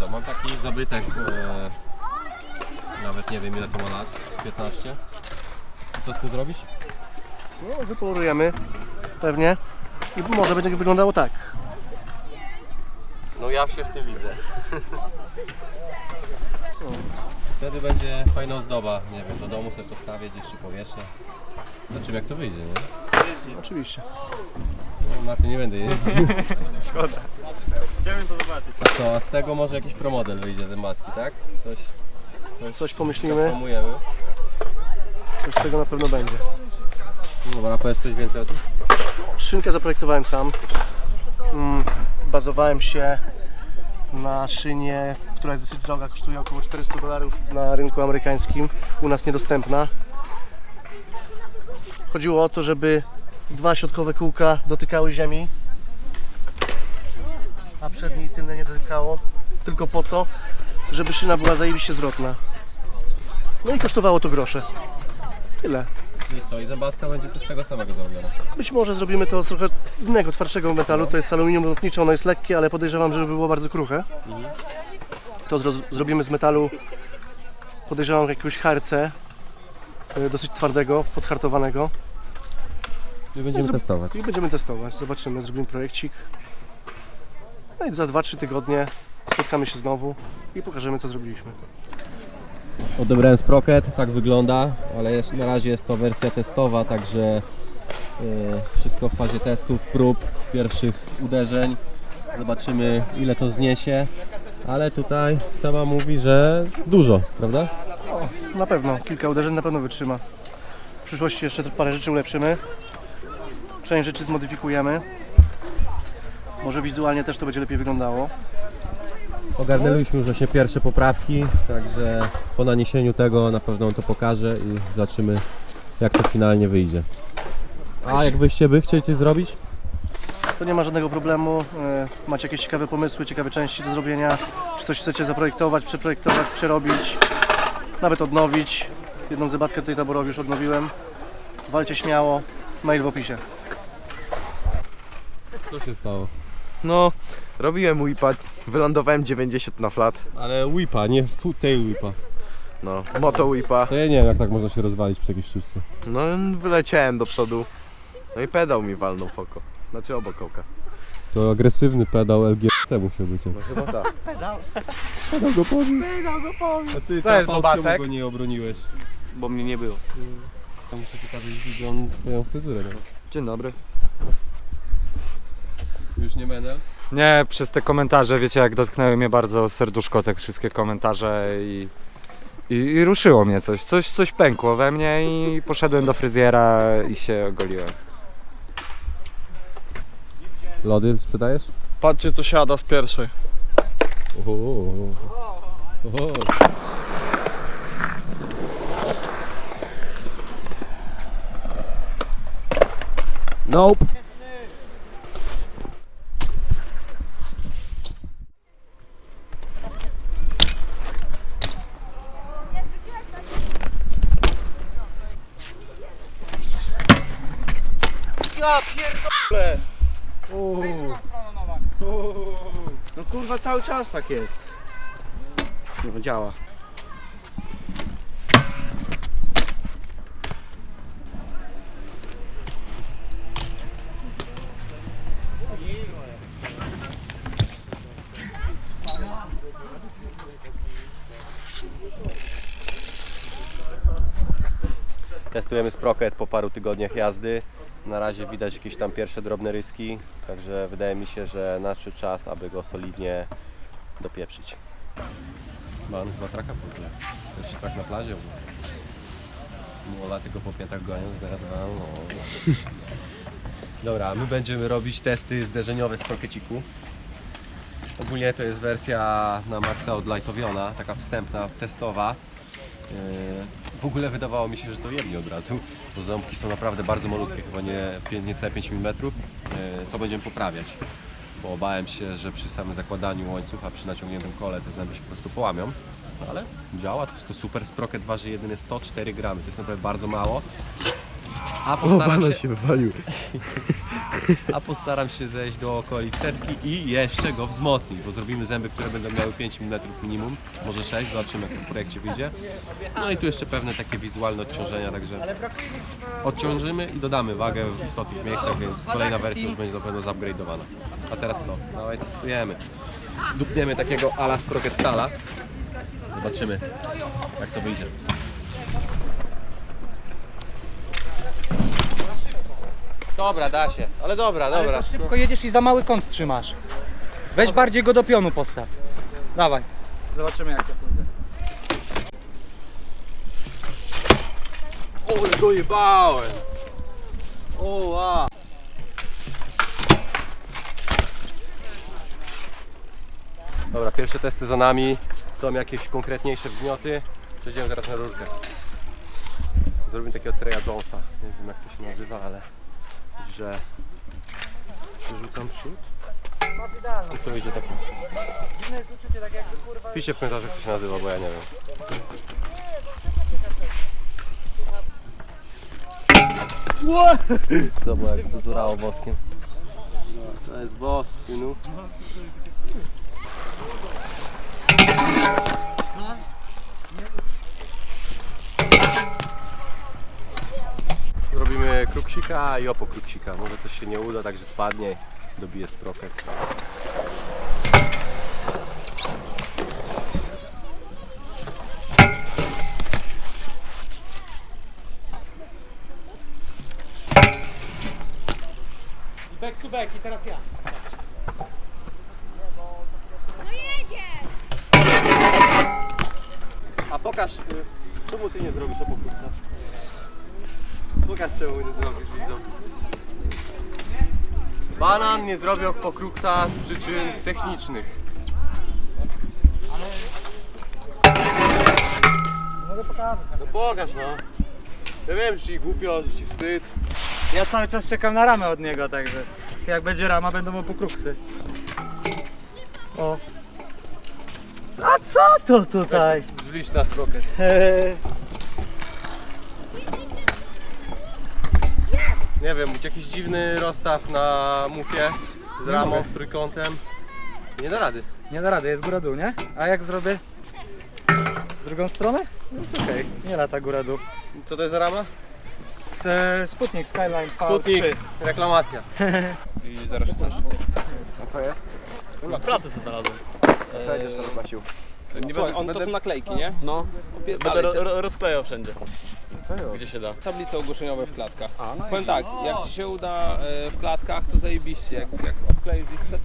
co, mam taki zabytek, e, nawet nie wiem ile to ma lat, z 15. Co z tym zrobić? No, wypołorujemy pewnie i może będzie wyglądało tak. No ja się w tym widzę. Wtedy będzie fajna ozdoba, nie wiem, do domu sobie postawię gdzieś czy powieszę. Zobaczymy jak to wyjdzie, nie? Oczywiście. No, na tym nie będę jeździł. Szkoda. Chciałem to zobaczyć. A co, a z tego może jakiś promodel wyjdzie z matki, tak? Coś, coś, Coś pomyślimy. Spamujemy. Coś z tego na pewno będzie. Dobra, powiedz coś więcej o tym? Szynkę zaprojektowałem sam. Mm, Bazowałem się na szynie, która jest dosyć droga, kosztuje około 400 dolarów na rynku amerykańskim, u nas niedostępna. Chodziło o to, żeby dwa środkowe kółka dotykały ziemi, a przednie i tylne nie dotykało, tylko po to, żeby szyna była zajebiście zwrotna. No i kosztowało to grosze. Tyle. I co, i zębatka będzie tu z tego samego zrobiona. Być może zrobimy to z trochę innego, twardszego metalu. To jest aluminium lotnicze, ono jest lekkie, ale podejrzewam, żeby było bardzo kruche. To zro- zrobimy z metalu, podejrzewam jakiegoś harce, y, dosyć twardego, podhartowanego. I będziemy Zrób- testować. I będziemy testować, zobaczymy, zrobimy projekcik. No i za 2-3 tygodnie spotkamy się znowu i pokażemy co zrobiliśmy. Odebrałem Sprocket, tak wygląda, ale jest, na razie jest to wersja testowa, także e, wszystko w fazie testów, prób, pierwszych uderzeń. Zobaczymy ile to zniesie, ale tutaj sama mówi, że dużo, prawda? Na pewno, kilka uderzeń na pewno wytrzyma. W przyszłości jeszcze parę rzeczy ulepszymy. Część rzeczy zmodyfikujemy. Może wizualnie też to będzie lepiej wyglądało. Ogarnęliśmy już właśnie pierwsze poprawki, także po naniesieniu tego na pewno on to pokaże i zobaczymy jak to finalnie wyjdzie. A jak wyście by chcieli coś zrobić? To nie ma żadnego problemu. E, Macie jakieś ciekawe pomysły, ciekawe części do zrobienia. Czy coś chcecie zaprojektować, przeprojektować, przerobić, nawet odnowić. Jedną zębatkę tutaj taborowi już odnowiłem. Walcie śmiało. Mail w opisie. Co się stało? No, robiłem whipa, wylądowałem 90 na flat. Ale whipa, nie tail whipa. No, moto whipa. To ja nie wiem jak tak można się rozwalić przy jakiejś sztuczce. No, wyleciałem do przodu. No i pedał mi walnął w oko. Znaczy obok oka. To agresywny pedał LGBT musiał być. No chyba tak. Pedał go pobił. Pedał go pobił. A ty To jest Bobasek. czemu go nie obroniłeś? Bo mnie nie było. Ja muszę pokazać widzom twoją fryzurę. No. Dzień dobry. Już nie menel? Nie, przez te komentarze, wiecie, jak dotknęły mnie bardzo serduszko te wszystkie komentarze i, i, i ruszyło mnie coś. coś. Coś pękło we mnie i poszedłem do fryzjera i się ogoliłem. Lody sprzedajesz? Patrzcie co siada z pierwszej. Oho. Oho. Nope. Uuu. No kurwa cały czas tak jest. Nie działa. Testujemy Sprocket po paru tygodniach jazdy. Na razie widać jakieś tam pierwsze drobne ryski, także wydaje mi się, że nadszedł czas, aby go solidnie dopieprzyć. Mam dwa traka w ogóle. Pierwszy trak na plaży. Młola tylko po piętach gonią, teraz wam. No. Dobra, my będziemy robić testy zderzeniowe z Sprockeciku. Ogólnie to jest wersja na maksa odlightowiona, taka wstępna, testowa. Yy, W ogóle wydawało mi się, że to jedni od razu, bo ząbki są naprawdę bardzo malutkie, chyba nie, niecałe 5 mm. Yy, To będziemy poprawiać, bo bałem się, że przy samym zakładaniu łańcucha, przy naciągniętym kole te zęby się po prostu połamią. No ale działa, to wszystko super. Sprocket waży jedynie 104 gramy, to jest naprawdę bardzo mało. A postaram się, się wywalił. a postaram się zejść do okolic setki i jeszcze go wzmocnić, bo zrobimy zęby, które będą miały 5 mm minimum, może 6, zobaczymy jak w projekcie wyjdzie. No i tu jeszcze pewne takie wizualne odciążenia, także odciążymy i dodamy wagę w istotnych miejscach, więc kolejna wersja już będzie na pewno zupgrade'owana. A teraz co? Dawaj testujemy. Dupniemy takiego ala Sprocket Stala. Zobaczymy jak to wyjdzie. Dobra, da się. Ale dobra, dobra. Szybko jedziesz i za mały kąt trzymasz. Weź bardziej go do pionu postaw. Dawaj. Zobaczymy jak to pójdzie. Ole, dojebałem! O, wow. Dobra, pierwsze testy za nami. Są jakieś konkretniejsze wnioty. Przejdziemy teraz na rurkę. Zrobimy takiego Treya Jonesa. Nie wiem jak to się nazywa, ale że przerzucam przód. I to idzie takie. Piszcie w komentarzach jak to się nazywa, bo ja nie wiem. Zobacz jak to zurało woskiem. To jest wosk, synu. Zrobimy kruksika i opo kruksika. Może coś się nie uda, także spadnie, dobije sproket. Back to back i teraz ja. A pokaż, y, czemu ty nie zrobisz opo kruksa? Pokaż czemu nie zrobisz, widzą. Banan nie zrobił pokruksa z przyczyn technicznych. Mogę pokazać. No pokaż no. Ja wiem, że ci głupio, że ci wstyd. Ja cały czas czekam na ramę od niego, także jak będzie rama, będą mu pokruksy. O. A co to tutaj? Zbliż na sproket. Nie wiem, jakiś dziwny rozstaw na mufie z ramą, z trójkątem. Nie da rady. Nie da rady, jest góra dół, nie? A jak zrobię w drugą stronę? No jest okej, nie lata góra dół. Co to jest za rama? Sputnik Skyline V3. Sputnik, reklamacja. A co jest? Pracę sobie znalazłem. A co jedziesz teraz na sił? Nie Słuchaj, on to są naklejki, nie? No. Będę ro, ro, rozklejał wszędzie? Gdzie się da. tablice ogłoszeniowe w klatkach. Powiem tak, jak Ci się uda e, w klatkach, to zajebiście. Jak, jak odkleisz ich przed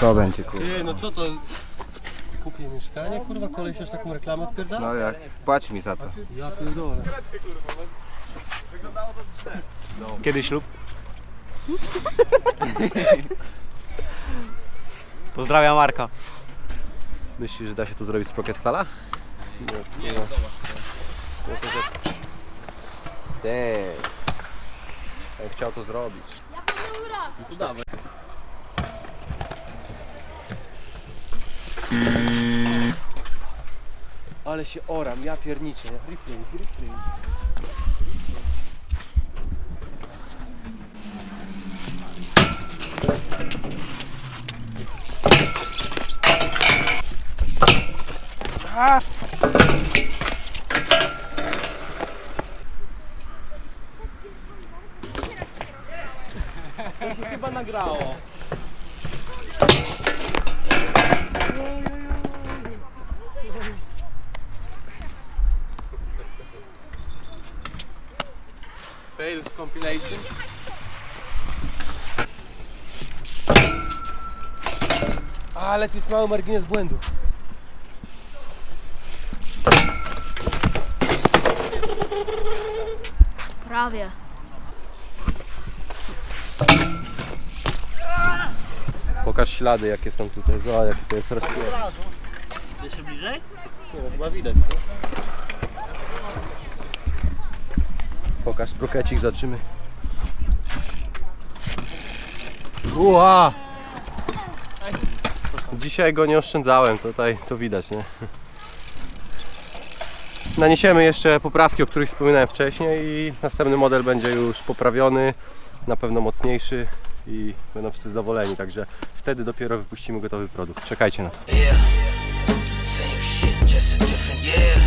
To będzie kurwa. Ty, no co to? Kupię mieszkanie, kurwa, koleś już taką reklamę odpierdala? No jak? Płać mi za to. Ja pierdolę. Kiedy ślub? Pozdrawiam Marka. Myślisz, że da się tu zrobić sprocket stala? Nie, nie, zobacz. Damn. Ja bym chciał to zrobić. Ale się oram, ja pierniczę. Replay, replay. Chyba nagrało. Fails compilation. Ale tu jest mały margines błędu. Prawie. Pokaż ślady jakie są tutaj. Zobacz jakie to jest rozpięcie. Jeszcze bliżej? Nie, no chyba widać co? Pokaż sprokecik, zobaczymy. Ua! Dzisiaj go nie oszczędzałem, tutaj to widać, nie? Naniesiemy jeszcze poprawki, o których wspominałem wcześniej i następny model będzie już poprawiony, na pewno mocniejszy i będą wszyscy zadowoleni, także wtedy dopiero wypuścimy gotowy produkt. Czekajcie na to. Yeah.